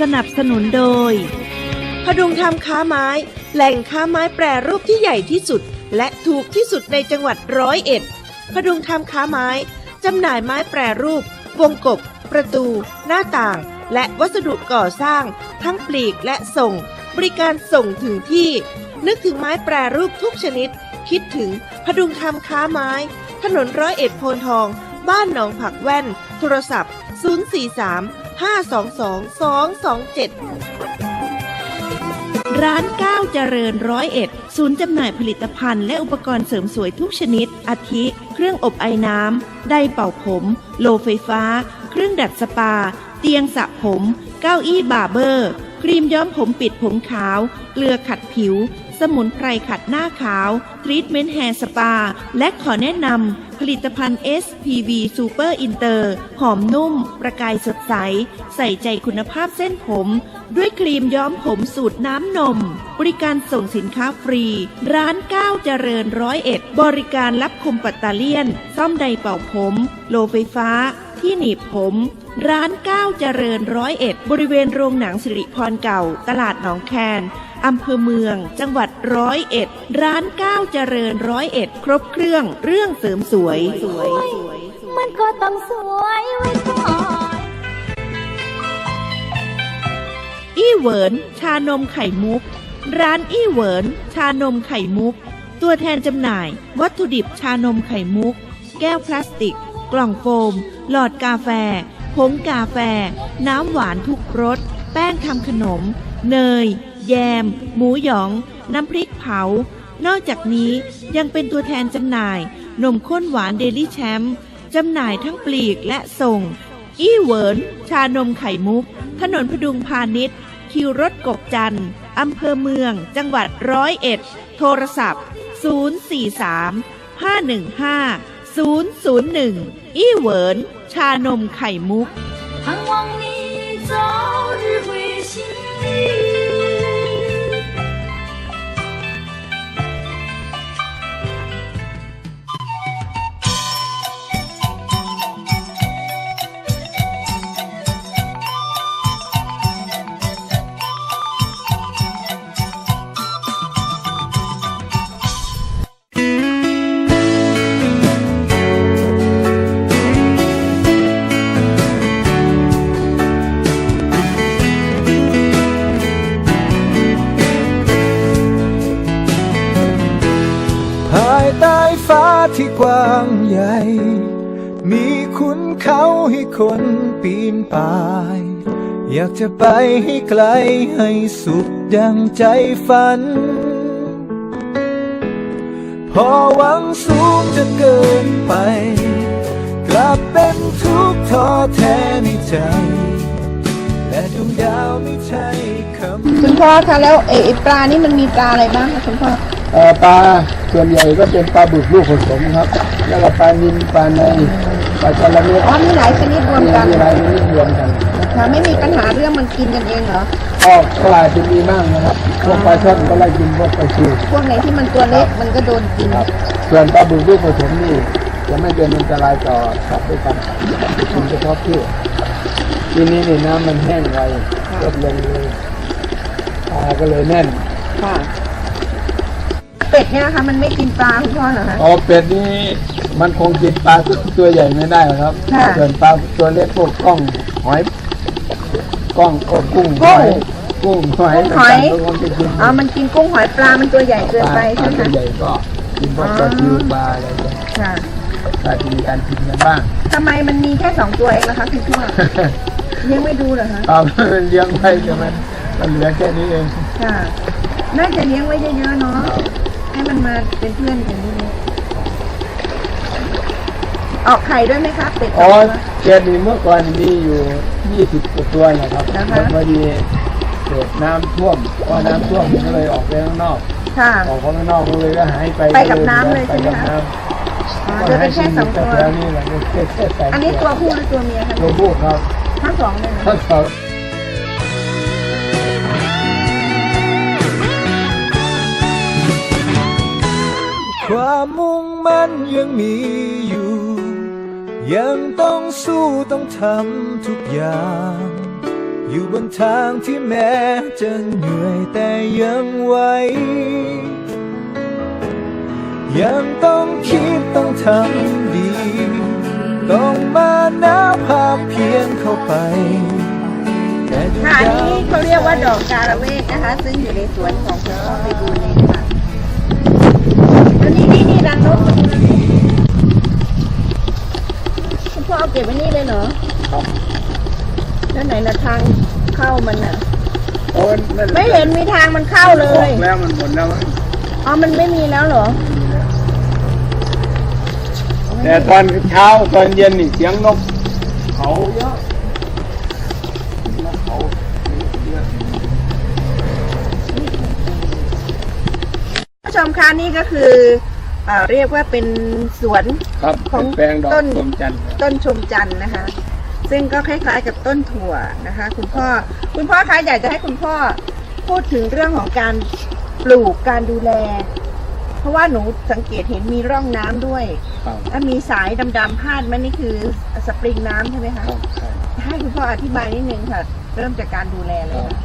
สนับสนุนโดย พดุงทำค้าไม้ แหล่งค้าไม้แปรรูปที่ใหญ่ที่สุด และถูกที่สุดในจังหวัดร้อยเอ็ด พดุงทำค้าไม้ จำหน่ายไม้แปรรูป วงกบ ประตู หน้าต่าง และวัสดุก่อสร้าง ทั้งปลีกและส่ง บริการส่งถึงที่ นึกถึงไม้แปรรูปทุกชนิด คิดถึงพดุงทำค้าไม้ ถนนร้อยเอ็ดโพนทอง บ้านหนองผักแว่น โทรศัพท์ 043 522 227 ร้านก้าวเจริญร้อยเอ็ดศูนย์จำหน่ายผลิตภัณฑ์และอุปกรณ์เสริมสวยทุกชนิด อาทิ เครื่องอบไอน้ำ ไดเป่าผม โลไฟฟ้า เครื่องดัดสปา เตียงสระผม เก้าอี้บาร์เบอร์ ครีมย้อมผมปิดผมขาว เกลือขัดผิว สมุนไพรขัดหน้าขาวทรีทเมนต์แฮร์สปา และขอแนะนำผลิตภัณฑ์ SPV Super Inter หอมนุ่ม ประกายสดใส ใส่ใจคุณภาพเส้นผม ด้วยครีมย้อมผมสูตรน้ำนม บริการส่งสินค้าฟรี ร้านก้าวเจริญร้อยเอ็ดบริการรับคมปัตตาเลียน ซ่อมไดเป่าผม โลไฟฟ้า ที่หนีบผมร้านก้าวเจริญร้อยเอ็ดบริเวณโรงหนังสิริพรเก่า ตลาดหนองแคน อำเภอเมือง จังหวัดร้อยเอ็ด ร้านก้าวเจริญร้อยเอ็ด ครบเครื่องเรื่องเสริมสวย มันก็ต้องสวยไว้ก่อนอี้เหวินชานมไข่มุก ร้านอี้เหวินชานมไข่มุก ตัวแทนจำหน่าย วัตถุดิบชานมไข่มุก แก้วพลาสติก กล่องโฟม หลอดกาแฟผงกาแฟ น้ำหวานทุกรส แป้งทำขนม เนย แยม หมูหยอง น้ำพริกเผา นอกจากนี้ยังเป็นตัวแทนจำหน่าย นมข้นหวานเดลี่แชมป์จำหน่ายทั้งปลีกและส่ง อี้เหวินชานมไข่มุก ถนนพดุงพาณิชย์ คิวรถกกจันทร์อำเภอเมือง จังหวัดร้อยเอ็ด โทรศัพท์ 043 515 001 อี้เหวินชานมไข่มุก 盼望你早日归心。ภ กว้างใหญ่ มีคุณเขาให้คนปีนป่าย อยากจะไปให้ไกลให้สุดดังใจฝัน พอหวังสูงจนเกินไป กลับเป็นทุกข์ท้อแท้ในใจและดวงดาวไม่ใช่คำ คุณพ่อคะแล้วเอไอ้ปลานี่มันมีปลาอะไรบ้างคะคุณพ่อ ปลาส่วนใหญ่ก็เป็นปลาบึกลูกผสมครับ แล้วก็ปลานิลปลาในปลาจระเม็ดอ๋อมีหลายชนิดรวมมีกันมีหลายชนิดรวมกันนะคะไม่มีปัญหาเรื่องมันกินกันเองเหรอก็ปลาจะมีมากนะครับพวกปลาช่อนก็ไล่กินพวกปลาซิวพวกไหนที่มันตัวเล็กมันก็โดนกินครับส่วนปลาบึกลูกผสมนี่จะไม่เป็นอันตรายต่อสัตว์ด้วยกันกินเฉพาะที่ทีนี้นี่น้ำมันแห้งไวลดลงเลยปลาก็เลยแน่นค่ะ เป็ดเนี่ยนะคะมันไม่กินปลาคุณพ่อเหรอคะ อ๋อเป็ดนี่มันคงกินปลาตัวใหญ่ไม่ได้หรอกครับค่ะ ส่วนปลาตัวเล็กพวกก้องหอยก้องโอ้กุ้งหกุ้องยกุ้งหอยหอยต่างๆก็คงจะกินอ๋อมันกินกุ้งหอยปลา มันตัวใหญ่เกินไปปลาใช่ไหมตัวคะ ใหญ่ก็กินพวกปลาซิวปลาอะไรก็ค่ะปลาจะมีการกินกันบ้าง ทำไมมันมีแค่สองตัวเองล่ะคะคุณพ่อยังไม่ดูเหรอคะ เอามันเลี้ยงไว้แต่มันมันเหลือแค่นี้เองค่ะ น่าจะเลี้ยงไว้เยอะๆเนาะ ให้มันมาเป็นเพื่อนกันด้วยออกไข่ด้วยไหมคะเป็ดสอ๋อองตัวแค่นี้เมื่อก่อนมีอยู่ยี่สิบกว่าตัวนะครับนะคะ แล้วพอดีเกิดน้ำท่วมพอน้ำท่วมมันก็เลยออกไปข้างนอก ค่ะ ออกข้างนอกก็เลยก็หายไปไปกับน้ำเลยใช่ไหมคะปกับน้ำอ๋อจะเป็นแค่สองตัวแล้วนี่แหละแค่แค่สองอันนี้ตัวผู้หรือตัวเมียคะตัวผู้ครับทั้งสองเลยนะทั้งสอง ความมุ่งมั่นยังมีอยู่ ยังต้องสู้ต้องทำทุกอย่าง อยู่บนทางที่แม้จะเหนื่อยแต่ยังไหวยังต้องคิดต้องทำดี ต้องมาน้าภาพเพียงเข้าไปค่ะอันนี้เขาเรียกว่าดอกกาละเวกนะคะ ซึ่งอยู่ในสวนของคุณพ่อไปบูเลยค่ะ นี่นี่นี่รังนกคุณพ่อเอาเก็บไว้นี่เลยเหรอครับแล้วไหนละทางเข้ามันอะ โอ้ยนั่นแหละไม่เห็นมีทางมันเข้าเลอย อกแล้วมันหมดแล้วอ๋อ มันไม่มีแล้วเหรอแต่ตอนเช้าตอนเย็นนี่เสียงนกเขาเยอะนกเขาเยอะ ผู้ชมคะนี่ก็คือ เอ่อเรียกว่าเป็นสวน ครับของเป็นแปลงดอกต้น สมจันทร์ต้นชมจันทร์นะคะ ซึ่งก็คล้ายๆกับต้นถั่วนะคะ คุณพ่อคุณพ่อคะอยากจะให้คุณพ่อพูดถึงเรื่องของการปลูกการดูแล เพราะว่าหนูสังเกตเห็นมีร่องน้ำด้วยครับแล้วมีสายดำๆพาดมันนี่คือสปริงน้ำใช่ไหมคะ ครับใช่ให้คุณพ่ออธิบายนิดนึงค่ะ เริ่มจากการดูแลเลยค่ะ